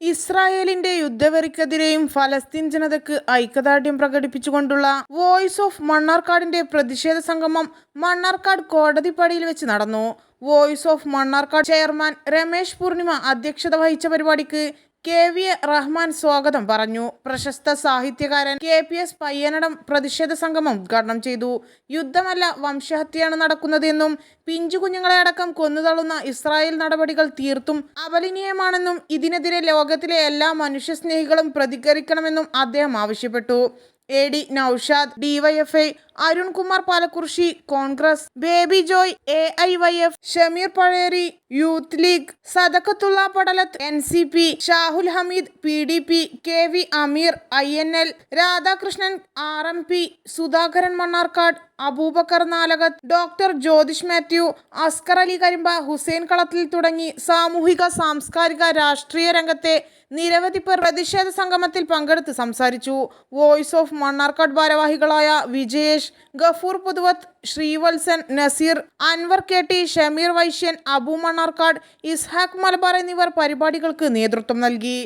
ഇസ്രായേലിന്റെ യുദ്ധവെറിക്കെതിരെയും ഫലസ്തീൻ ജനതയ്ക്ക് ഐക്യദാർഢ്യം പ്രകടിപ്പിച്ചുകൊണ്ടുള്ള വോയിസ് ഓഫ് മണ്ണാർക്കാടിന്റെ പ്രതിഷേധ സംഗമം മണ്ണാർക്കാട് കോടതിപ്പടിയിൽ വെച്ച് നടന്നു. Voice of Mannarkkad chairman Ramesh Poornima അധ്യക്ഷത വഹിച്ച പരിപാടിക്ക് കെ വി റഹ്മാൻ സ്വാഗതം പറഞ്ഞു. പ്രശസ്ത സാഹിത്യകാരൻ കെ പി എസ് പയ്യനടം പ്രതിഷേധ സംഗമം ഉദ്ഘാടനം ചെയ്തു. യുദ്ധമല്ല വംശഹത്യയാണ് നടക്കുന്നതെന്നും പിഞ്ചു കുഞ്ഞുങ്ങളെ അടക്കം കൊന്നുതള്ളുന്ന ഇസ്രായേൽ നടപടികൾ തീർത്തും അപലനീയമാണെന്നും ഇതിനെതിരെ ലോകത്തിലെ എല്ലാ മനുഷ്യസ്നേഹികളും പ്രതികരിക്കണമെന്നും അദ്ദേഹം ആവശ്യപ്പെട്ടു. A D Naushad DYFI Arunkumar Palakkurissi Congress Baby Joy A I Y F Shameer Pazheri youth league. Sadakkathulla Padalath N C P Shahul Hameed P D P K V Ameer I N L Radhakrishnan R M P Sudhakaran Mannarkkad Abubakker Nalakath doctor Jyothish Mathew Askar Ali Karimba Hussain Kalathil തുടങ്ങി സാമൂഹിക സാംസ്കാരിക രാഷ്ട്രീയ രംഗത്തെ നിരവധി പേർ പ്രതിഷേധ സംഗമത്തിൽ പങ്കെടുത്ത് സംസാരിച്ചു. വോയിസ് ഓഫ് മണ്ണാർക്കാട് ഭാരവാഹികളായ വിജയേഷ് ഗഫൂർ പുതുവത്ത് ശ്രീവത്സൻ നസീർ അൻവർ കെ ടി ഷമീർ വൈശ്യൻ അബു മണ്ണാർക്കാട് ഇസ്ഹാഖ് മലബാർ എന്നിവർ പരിപാടികൾക്ക് നേതൃത്വം നൽകി.